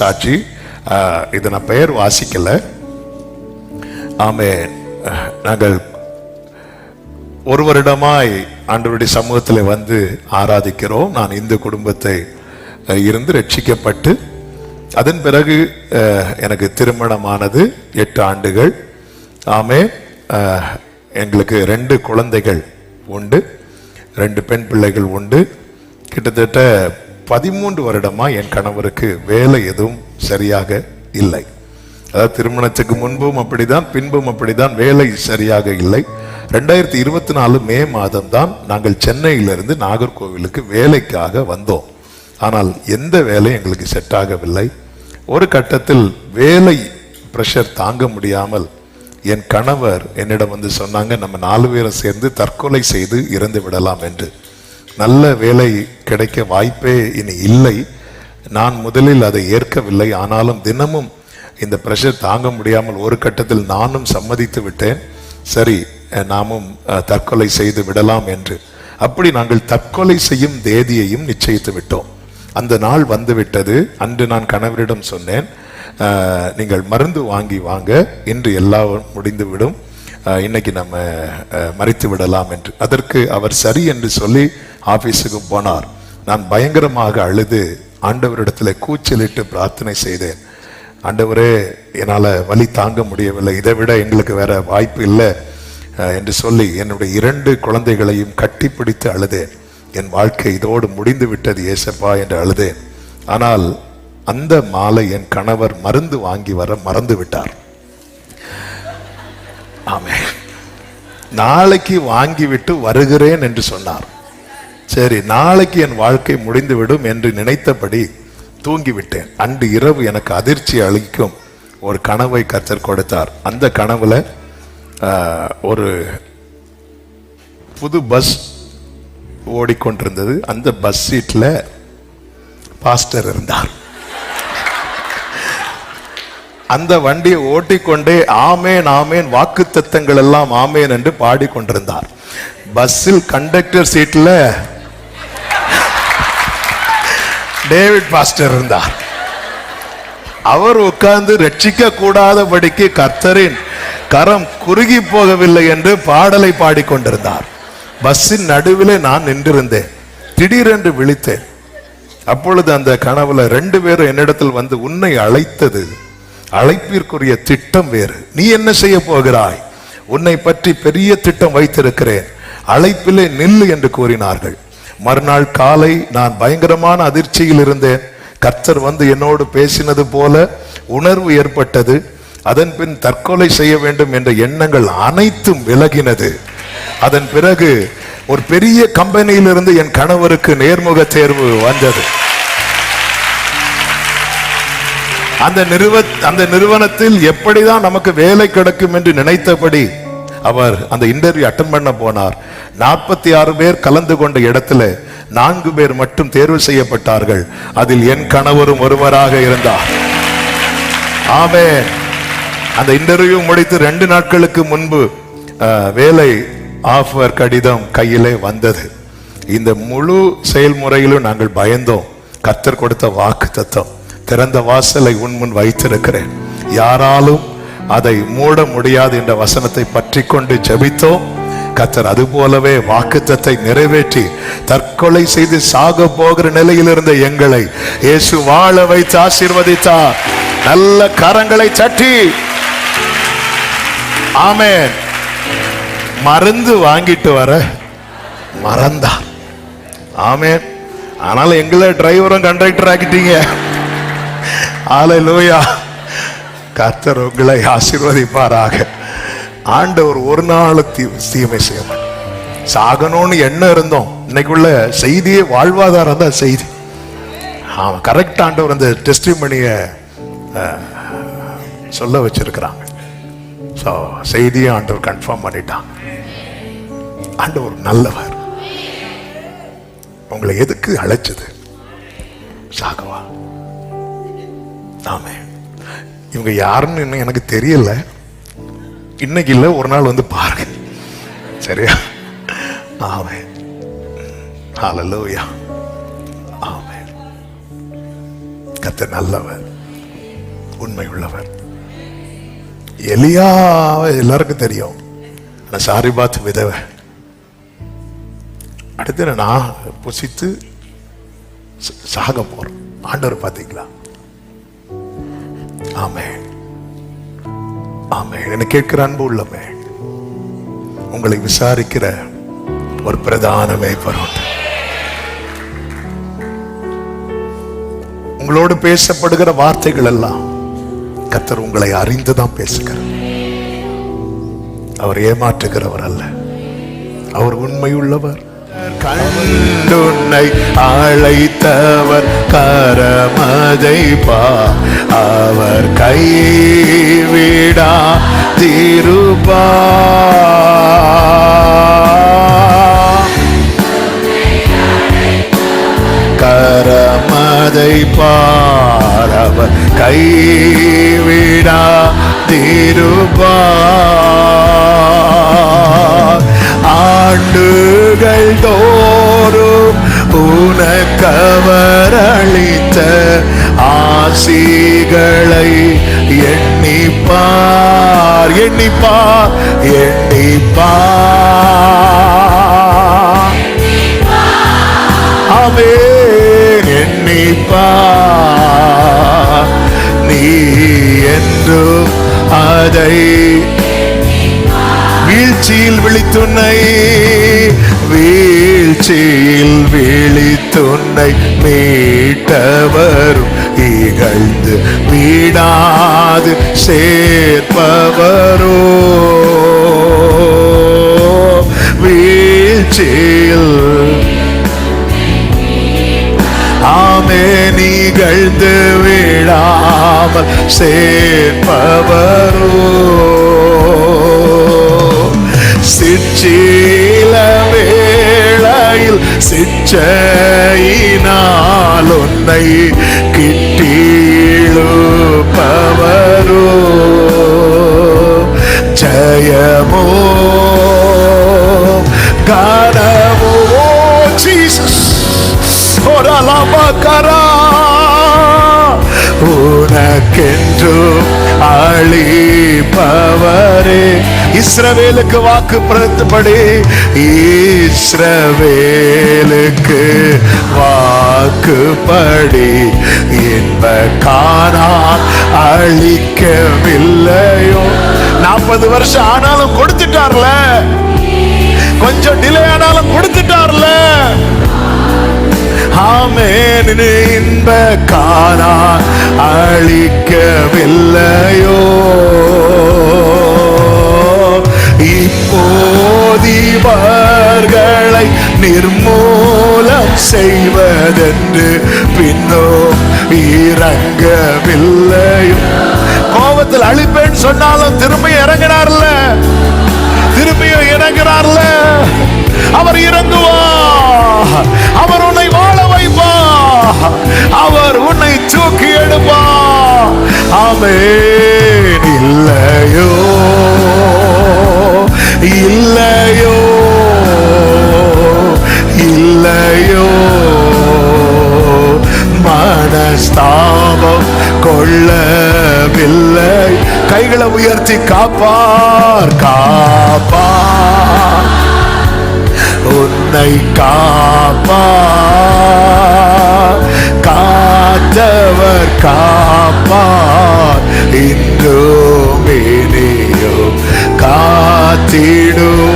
சாட்சி. ஆஹ், இது நான் பெயர் வாசிக்கல. ஆமே நாங்கள் ஒரு வருடமாய் ஆண்டவருடைய சமூகத்தில் வந்து ஆராதிக்கிறோம். நான் இந்து குடும்பத்தை இருந்து ரட்சிக்கப்பட்டு அதன் பிறகு எனக்கு திருமணமானது எட்டு ஆண்டுகள். ஆமே எங்களுக்கு ரெண்டு குழந்தைகள் உண்டு. ரெண்டு பெண் பிள்ளைகள் உண்டு. கிட்டத்தட்ட பதிமூன்று வருடமா என் கணவருக்கு வேலை எதுவும் சரியாக இல்லை. அதாவது திருமணத்துக்கு முன்பும் அப்படிதான் பின்பும் அப்படிதான் வேலை சரியாக இல்லை. ரெண்டாயிரத்தி இருபத்தி நாலு மே மாதம் தான் நாங்கள் சென்னையிலிருந்து நாகர்கோவிலுக்கு வேலைக்காக வந்தோம். ஆனால் எந்த வேலையும் எங்களுக்கு செட் ஆகவில்லை. ஒரு கட்டத்தில் வேலை ப்ரெஷர் தாங்க முடியாமல் என் கணவர் என்னிடம் வந்து சொன்னாங்க நம்ம நாலு பேரும் சேர்ந்து தற்கொலை செய்து இறந்து விடலாம் என்று. நல்ல வேலை கிடைக்க வாய்ப்பே இனி இல்லை. நான் முதலில் அதை ஏற்கவில்லை. ஆனாலும் தினமும் இந்த ப்ரெஷர் தாங்க முடியாமல் ஒரு கட்டத்தில் நானும் சம்மதித்து விட்டேன். சரி நாமும் தற்கொலை செய்து விடலாம் என்று. அப்படி நாங்கள் தற்கொலை செய்யும் தேதியையும் நிச்சயித்து விட்டோம். அந்த நாள் வந்துவிட்டது. அன்று நான் கணவரிடம் சொன்னேன் நீங்கள் மருந்து வாங்கி வாங்க. இன்று எல்லாம் முடிந்துவிடும். இன்னைக்கு நம்ம மறைத்து மறித்து விடலாம் என்று. அதற்கு அவர் சரி என்று சொல்லி ஆபீஸுக்கு போனார். நான் பயங்கரமாக அழுது ஆண்டவரிடத்தில் கூச்சலிட்டு பிரார்த்தனை செய்தேன். ஆண்டவரே என்னால் வலி தாங்க முடியவில்லை. இதை விட எங்களுக்கு வேற வாய்ப்பு இல்லை என்று சொல்லி என்னுடைய இரண்டு குழந்தைகளையும் கட்டிப்பிடித்து அழுதேன். என் வாழ்க்கை இதோடு முடிந்து விட்டது ஏசப்பா என்று அழுதேன். ஆனால் அந்த மாலை என் கணவர் மருந்து வாங்கி வர மறந்து விட்டார். ஆமே நாளைக்கு வாங்கிவிட்டு வருகிறேன் என்று சொன்னார். சரி நாளைக்கு என் வாழ்க்கை முடிந்துவிடும் என்று நினைத்தபடி தூங்கிவிட்டேன். அன்று இரவு எனக்கு அதிர்ச்சி அளிக்கும் ஒரு கனவை கர்த்தர் கொடுத்தார். அந்த கனவுல ஒரு புது பஸ் ஓடிக்கொண்டிருந்தது. அந்த பஸ் சீட்ல பாஸ்டர் இருந்தார். அந்த வண்டியை ஓட்டிக்கொண்டே ஆமேன் ஆமேன் வாக்கு தத்தங்கள் எல்லாம் ஆமேன் என்று பாடிக்கொண்டிருந்தார். பஸ்ஸில் கண்டக்டர் சீட்ல டேவிட் பாஸ்டர் இருந்தார். அவர் உட்கார்ந்து ரட்சிக்க கூடாதபடிக்கு கர்த்தரின் கரம் குறுகி போகவில்லை என்று பாடலை பாடிக்கொண்டிருந்தார். பஸ்ஸின் நடுவிலே நான் நின்றிருந்தேன். திடீரென்று விழித்தேன். அப்பொழுது அந்த கனவுல ரெண்டு பேரும் என்னிடத்தில் வந்து உன்னை அழைத்தது. அழைப்பிற்குரிய திட்டம் வேறு. நீ என்ன செய்ய போகிறாய்? உன்னை பற்றி பெரிய திட்டம் வைத்திருக்கிறேன். அழைப்பிலே நில்லு என்று கூறினார்கள். மறுநாள் காலை நான் பயங்கரமான அதிர்ச்சியில் இருந்தேன். கர்த்தர் வந்து என்னோடு பேசினது போல உணர்வு ஏற்பட்டது. அதன் பின் தற்கொலை செய்ய வேண்டும் என்ற எண்ணங்கள் அனைத்தும் விலகினது. அதன் பிறகு ஒரு பெரிய கம்பெனியிலிருந்து என் கணவருக்கு நேர்முக தேர்வு வந்தது. அந்த நிறுவ அந்த நிறுவனத்தில் எப்படிதான் நமக்கு வேலை கிடைக்கும் என்று நினைத்தபடி அவர் அந்த இன்டர்வியூ அட்டன் பண்ண போனார். நாற்பத்தி ஆறு பேர் கலந்து கொண்ட இடத்துல நான்கு பேர் மட்டும் தேர்வு செய்யப்பட்டார்கள். அதில் என் கணவரும் ஒருவராக இருந்தார். ஆமே அந்த இன்டர்வியூ முடித்து ரெண்டு நாட்களுக்கு முன்பு அஹ், வேலை ஆஃபர் கடிதம் கையிலே வந்தது. இந்த முழு செயல்முறையிலும் நாங்கள் பயந்தோம். கத்தர் கொடுத்த வாக்கு தத்தம். திறந்த வாசலை உன் முன் வைத்திருக்கிறேன். யாராலும் அதை மூட முடியாது என்ற வசனத்தை பற்றி கொண்டு ஜெபித்தோம் கத்தர் அது போலவே வாக்குத்தத்தை நிறைவேற்றி தற்கொலை செய்து சாக போகிற நிலையில் இருந்த எங்களை இயேசு வாழ வைத்து ஆசீர்வதித்தார். நல்ல கரங்களை தட்டி. ஆமே மருந்து வாங்கிட்டு வர. மறந்தார் ஆமே ஆனாலும் எங்களை டிரைவரும் கண்டக்டர் ஆக்கிட்டீங்க. ஆலை லூயா கர்த்தர் உங்களை ஆசீர்வதிப்பாராக. ஆண்டவர் ஒரு நாள் தீ- தீமை செய்ய மாட்டார். சாகணும்னு எண்ணம் இருந்தோம். இன்னைக்குள்ள செய்தியே வாழ்வாதாரம் தான் செய்தி. ஆமா கரெக்ட் ஆண்டவர் அந்த டெஸ்டிமணிய சொல்ல வச்சிருக்கிறாங்க. ஸோ செய்தியை ஆண்டவர் கன்ஃபார்ம் பண்ணிட்டாங்க ஆண்டவர் நல்லவர். உங்களை எதுக்கு அழைச்சது? சாகவா. ஆமே இவங்க யாருன்னு இன்னும் எனக்கு தெரியல. இன்னைக்கு இல்லை ஒரு நாள் வந்து பாருங்க. சரியா? ஆமே ஹாலலோயா ஆமே கத்த நல்லவர். உண்மை உள்ளவர் எலியா எல்லாருக்கும் தெரியும். ஆனால் சாரி பாத் விதவை. அடுத்து நான் புசித்து சாக போறோம் ஆண்டவர் பார்த்தீங்களா? ஆமே ஆமே என்ன கேட்கிற அன்பு உள்ளமே உங்களை விசாரிக்கிற ஒரு பிரதான மேய்ப்பர் உங்களோடு பேசப்படுகிற வார்த்தைகள் எல்லாம் கத்தர் உங்களை அறிந்துதான் பேசுகிறார். அவர் ஏமாற்றுகிறவர் அல்ல. அவர் உண்மையுள்ளவர். கண்டுன்னை அழைத்தவர் கரமதை பா அவர் கைவிடா திருபா. கரமதை பாரவர் கைவிடா திருபா. ஆண்டுகள் தோறும் உனக்கவரளித்த ஆ ஆசிகளை எண்ணிப்பார் எண்ணிப்பார் எண்ணிப்பார். அவே எண்ணிப்பா நீ என்று அதை வீழ்ச்சியில் விழித்துன்னை வீழ்ச்சியில் விழித்துன்னை மீட்டவரும் இகழ்ந்து வீடாது சேர்ப்பவரோ. வீழ்ச்சியில் ஆமே நிகழ்ந்து விடாமல் சேர்ப்பவரோ. சிற்சீல சிலுவையில் சிச்சையினால் உன்னை கிட்டீழுப்பவரோ ஜயமோ. கனமோ. ஜீசஸ். ஒரலமகரா உனக்கென்றும் அழிப்பவரே. இஸ்ரவேலுக்கு வாக்கு பிரத்துப்படி இஸ்ரவேலுக்கு வாக்குப்படி இன்ப காணால் அழிக்கவில்லையோ நாற்பது வருஷம் ஆனாலும் கொடுத்துட்டார்ல. கொஞ்சம் டிலே ஆனாலும் கொடுத்துட்டார்ல. ஆமேன் இன்ப காணா அழிக்கவில்லையோ இப்போதிவர்களை நிர்மூலம் செய்வதென்று பின்னோ இறங்கவில்லையோ கோபத்தில் அழிப்பேன்னு சொன்னாலும் திரும்பி இறங்கினார்ல திரும்பியும் இறங்குறார்ல. அவர் இறங்குவா. அவர் உன்னை வாழ வைப்பா. அவர் உன்னை தூக்கி எடுப்பா. ஆமென். இல்லையோ. இல்லையோ இல்லையோ. மனஸ்தாபம் கொள்ளவில்லை. கைகளை உயர்த்தி காப்பார் காப்பார். உன்னை காப்பார். காத்தவர் காப்பார். இன்றும் கா തേടൂ.